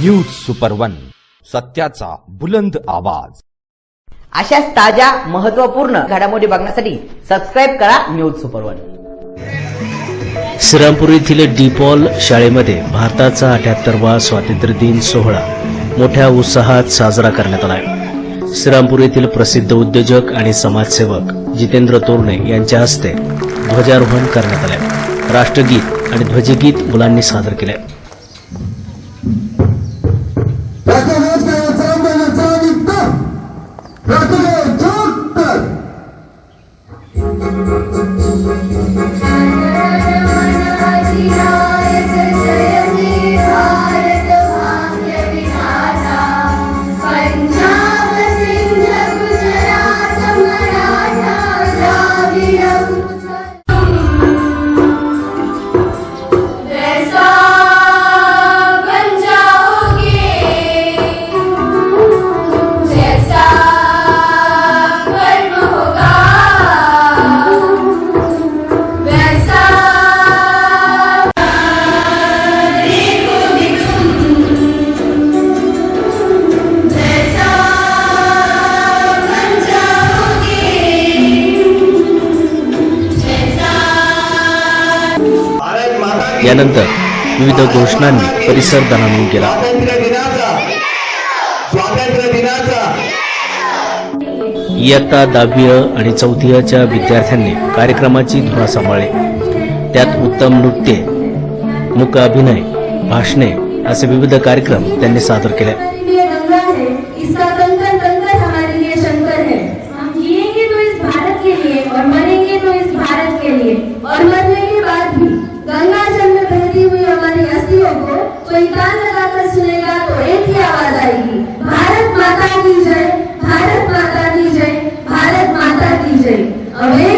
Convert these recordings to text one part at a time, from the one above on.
News super one सत्याचा बुलंद आवाज. अशाच ताज्या महत्त्वपूर्ण घडामोडी बघण्यासाठी सबस्क्राईब करा न्यूज सुपर वन श्रीरामपूर येथील डीपॉल शाळेमध्ये भारताचा अठ्याहत्तरवा स्वातंत्र्य दिन सोहळा मोठ्या उत्साहात साजरा करण्यात आला श्रीरामपूर येथील प्रसिद्ध उद्योजक आणि समाजसेवक जितेंद्र तोरणे यांच्या हस्ते ध्वजारोहण करण्यात आले राष्ट्रगीत आणि ध्वजगीत मुलांनी सादर केले यानंतर विविध घोषणांनी परिसर दणाणून केला इयत्ता दहावी आणि चौथीच्या विद्यार्थ्यांनी कार्यक्रमाची धुरा सांभाळली. त्यात उत्तम नृत्य मुक अभिनय भाषणे असे विविध कार्यक्रम त्यांनी सादर केले. को कोई कान लगाकर सुनेगा तो एक ही आवाज आएगी भारत माता की जय भारत माता की जय भारत माता की जय. A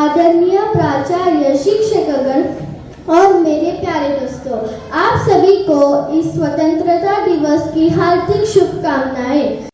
आदरणीय प्राचार्य, शिक्षकगण और मेरे प्यारे दोस्तों, आप सभी को इस स्वतंत्रता दिवस की हार्दिक शुभकामनाएँ।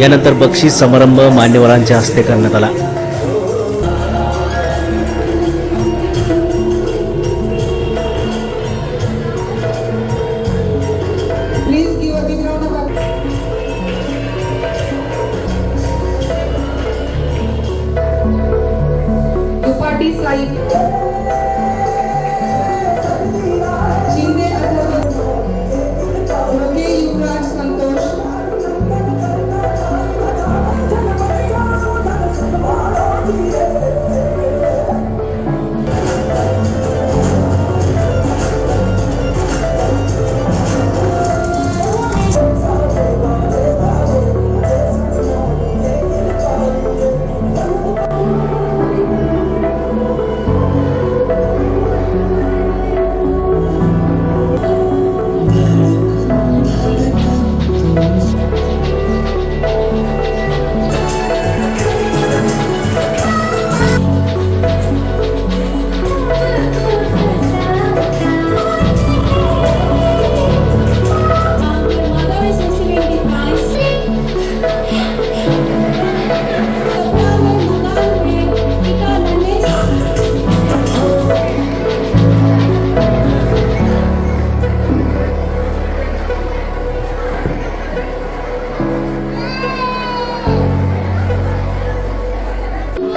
यानंतर बक्षीस समारंभ मान्यवरांच्या हस्ते करण्यात आला. Like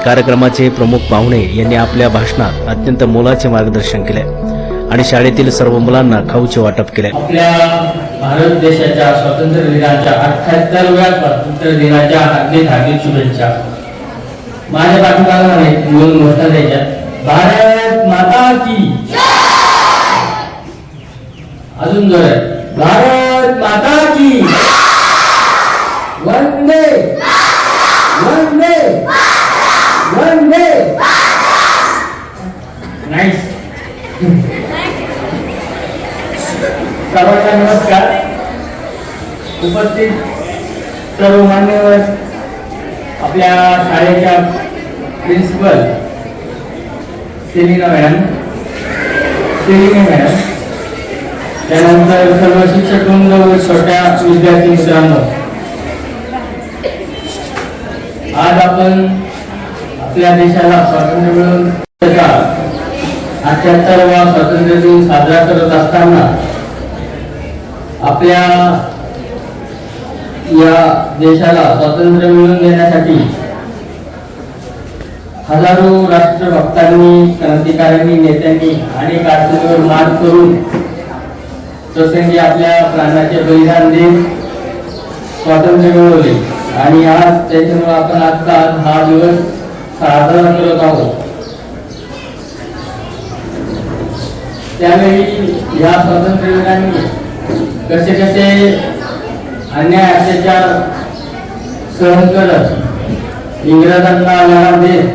कार्यक्रमाचे प्रमुख पाहुणे यांनी आपल्या भाषणात अत्यंत मोलाचे मार्गदर्शन केले आणि शाळेतील सर्व मुलांना खाऊचे वाटप केले. आपल्या भारत देशाच्या स्वातंत्र्य दिनाच्या अठ्याहत्तरव्या स्वातंत्र्य दिनाच्या हार्दिक हार्दिक शुभेच्छा. माझ्या पाठीमागे म्हणे मिळून द्यायच्या भारत माता की अजून जोरात भारत माता की वंदे वंदे वंदे नाईस सर्वांना नमस्कार उपस्थित सर्व मान्यवर आपल्या शाळेच्या principal Selina madam Selina madam त्यानंतर सर्व शिक्षक वृंद व छोट्या विद्यार्थी मित्रांनो आज आपण आपल्या देशाला स्वातंत्र्य मिळून अठ्याहत्तरवा स्वातंत्र्य दिन साजरा करत असताना आपल्या या देशाला स्वातंत्र्य मिळवून देण्यासाठी हजारो राष्ट्रभक्तांनी क्रांतिकाऱ्यांनी नेत्यांनी अनेक अडचणीवर मात करून प्रसंगी आपल्या प्राणाचे बलिदान देत स्वातंत्र्य मिळवले. आणि आज त्याच्यामुळे आपण आता हा दिवस साजरा करत आहोत. त्यावेळी या स्वातंत्र्य दिनांनी कसे कसे अन्याय अत्याचार सहन करत इंग्रजांना लढा देत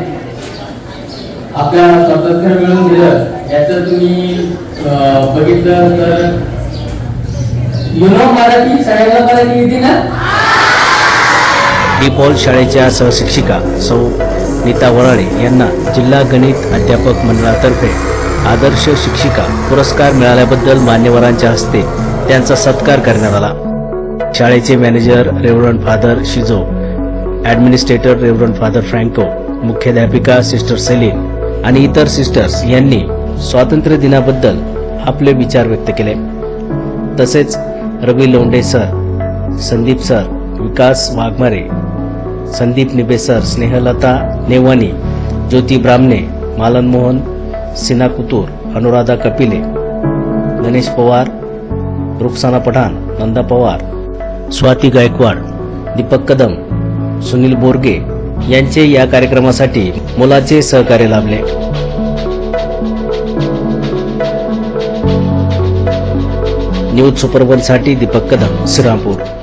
आपल्याला स्वातंत्र्य मिळवून दिलं. याचं तुम्ही बघितलं तर युनो मराठी सगळ्याला मराठी येते ना? डी पॉल शाळेच्या सहशिक्षिका सौ नीता वराळे यांना जिल्हा गणित अध्यापक मंडळातर्फे आदर्श शिक्षिका पुरस्कार मिळाल्याबद्दल मान्यवरांच्या हस्ते त्यांचा सत्कार करण्यात आला. शाळेचे manager reverend father Shijo administrator reverend father Franco मुख्याध्यापिका सिस्टर सेलिन आणि इतर सिस्टर्स यांनी स्वातंत्र्य दिनाबद्दल आपले विचार व्यक्त केले. तसेच Ravi Londe sir Sandeep sir Vikas Waghmare Sandeep Nibe sir Snehalata Newani Jyoti Brahmane Malan Mohan Sina Kutur Anuradha Kapile Ganesh Pawar Ruksana Pathan Nanda Pawar Swati Gaikwad Deepak Kadam Sunil Borge यांचे या कार्यक्रमासाठी मुलाचे सहकार्य लाभले. News सुपरवनसाठी दीपक कदम श्रीरामपूर.